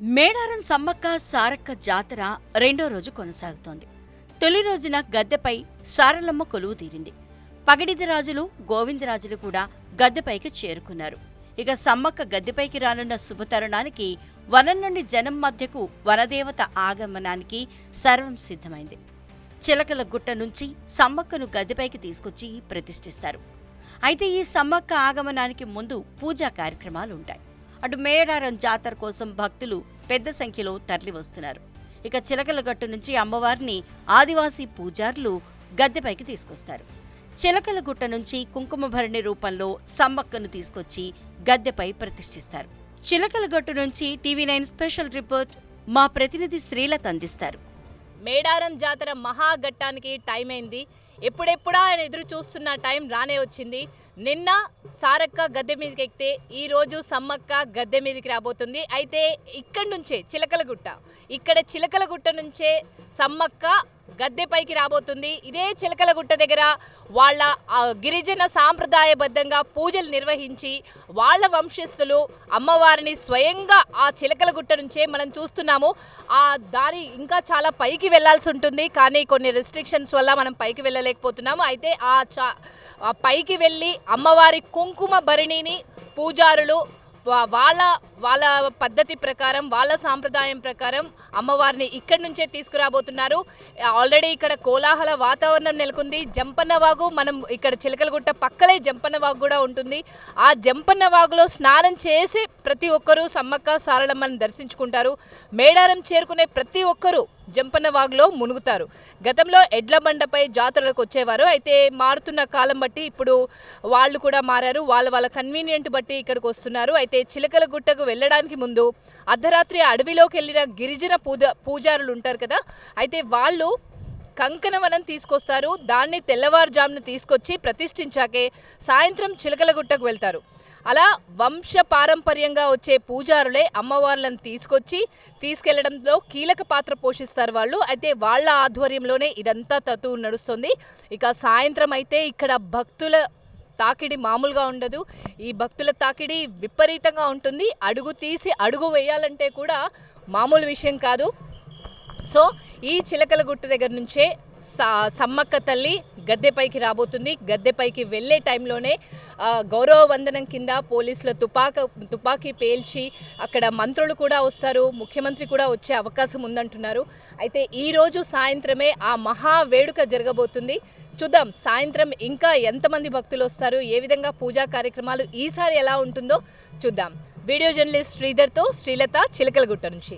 మేడారం సమ్మక్క సారక్క జాతర రెండో రోజు కొనసాగుతోంది. తొలి రోజున గద్దెపై సారలమ్మ కొలువు తీరింది. పగడిది రాజులు గోవిందరాజులు కూడా గద్దెపైకి చేరుకున్నారు. ఇక సమ్మక్క గద్దెపైకి రానున్న శుభతరుణానికి వనం నుండి జనం మధ్యకు వనదేవత ఆగమనానికి సర్వం సిద్ధమైంది. చిలకల గుట్ట నుంచి సమ్మక్కను గద్దెపైకి తీసుకొచ్చి ప్రతిష్ఠిస్తారు. అయితే ఈ సమ్మక్క ఆగమనానికి ముందు పూజా కార్యక్రమాలు ఉంటాయి. అటు మేడారం జాతర కోసం భక్తులు పెద్ద సంఖ్యలో తరలివస్తున్నారు. ఇక చిలకలగట్టు నుంచి అమ్మవారిని ఆదివాసీ పూజారులు గద్దెపైకి తీసుకొస్తారు. చిలకలగుట్ట నుంచి కుంకుమ భరణి రూపంలో సమ్మక్కను తీసుకొచ్చి గద్దెపై ప్రతిష్ఠిస్తారు. చిలకలగట్టు నుంచి టీవీ నైన్ స్పెషల్ రిపోర్ట్ మా ప్రతినిధి శ్రీలత అందిస్తారు. మేడారం జాతర మహాఘట్టానికి టైం అయింది. ఎప్పుడెప్పుడా ఆయన ఎదురు చూస్తున్న టైం రానే వచ్చింది. నిన్న సారక్క గద్దె మీదకి ఎక్కితే ఈరోజు సమ్మక్క గద్దె మీదకి రాబోతుంది. అయితే ఇక్కడి నుంచే చిలకలగుట్ట. ఇక్కడ చిలకలగుట్ట నుంచే సమ్మక్క గద్దెపైకి రాబోతుంది. ఇదే చిలకలగుట్ట దగ్గర వాళ్ళ గిరిజన సాంప్రదాయబద్ధంగా పూజలు నిర్వహించి వాళ్ళ వంశస్థులు అమ్మవారిని స్వయంగా ఆ చిలకలగుట్ట నుంచే మనం చూస్తున్నాము. ఆ దారి ఇంకా చాలా పైకి వెళ్ళాల్సి ఉంటుంది. కానీ కొన్ని రెస్ట్రిక్షన్స్ వల్ల మనం పైకి వెళ్ళలేకపోతున్నాము. అయితే ఆ చా పైకి వెళ్ళి అమ్మవారి కుంకుమ భరిణిని పూజారులు వాళ్ళ వాళ్ళ పద్ధతి ప్రకారం వాళ్ళ సాంప్రదాయం ప్రకారం అమ్మవారిని ఇక్కడి నుంచే తీసుకురాబోతున్నారు. ఆల్రెడీ ఇక్కడ కోలాహల వాతావరణం నెలకొంది. జంపన్నవాగు మనం ఇక్కడ చిలకలగుట్ట పక్కలే జంపన్నవాగు కూడా ఉంటుంది. ఆ జంపన్న వాగులో స్నానం చేసి ప్రతి ఒక్కరూ సమ్మక్క సారళమ్మని దర్శించుకుంటారు. మేడారం చేరుకునే ప్రతి ఒక్కరూ జంపన్న వాగులో మునుగుతారు. గతంలో ఎడ్ల బండపై జాతరలకు వచ్చేవారు. అయితే మారుతున్న కాలం బట్టి ఇప్పుడు వాళ్ళు కూడా మారారు. వాళ్ళ వాళ్ళ కన్వీనియంట్ బట్టి ఇక్కడికి వస్తున్నారు. అయితే చిలకల గుట్టకు వెళ్ళడానికి ముందు అర్ధరాత్రి అడవిలోకి వెళ్ళిన గిరిజన పూజ పూజారులు ఉంటారు కదా అయితే వాళ్ళు కంకణవనం తీసుకొస్తారు. దాన్ని తెల్లవారుజామున తీసుకొచ్చి ప్రతిష్ఠించాకే సాయంత్రం చిలకలగుట్టకు వెళ్తారు. అలా వంశ పారంపర్యంగా వచ్చే పూజారులే అమ్మవార్లను తీసుకొచ్చి తీసుకెళ్ళడంలో కీలక పాత్ర పోషిస్తారు వాళ్ళు. అయితే వాళ్ళ ఆధ్వర్యంలోనే ఇదంతా తతు నడుస్తుంది. ఇక సాయంత్రం అయితే ఇక్కడ భక్తుల తాకిడి మామూలుగా ఉండదు. ఈ భక్తుల తాకిడి విపరీతంగా ఉంటుంది. అడుగు తీసి అడుగు వేయాలంటే కూడా మామూలు విషయం కాదు. సో ఈ చిలకల గుట్ట దగ్గర నుంచే సమ్మక్క తల్లి గద్దెపైకి రాబోతుంది. గద్దెపైకి వెళ్ళే టైంలోనే గౌరవ వందనం కింద పోలీసుల తుపాక తుపాకీ పేల్చి అక్కడ మంత్రులు కూడా వస్తారు ముఖ్యమంత్రి కూడా వచ్చే అవకాశం ఉందంటున్నారు. అయితే ఈరోజు సాయంత్రమే ఆ మహా వేడుక జరగబోతుంది. చూద్దాం సాయంత్రం ఇంకా ఎంతమంది భక్తులు వస్తారు ఏ విధంగా పూజా కార్యక్రమాలు ఈసారి ఎలా ఉంటుందో చూద్దాం. వీడియో జర్నలిస్ట్ శ్రీధర్తో శ్రీలత చిలకలగుట్ట నుంచి.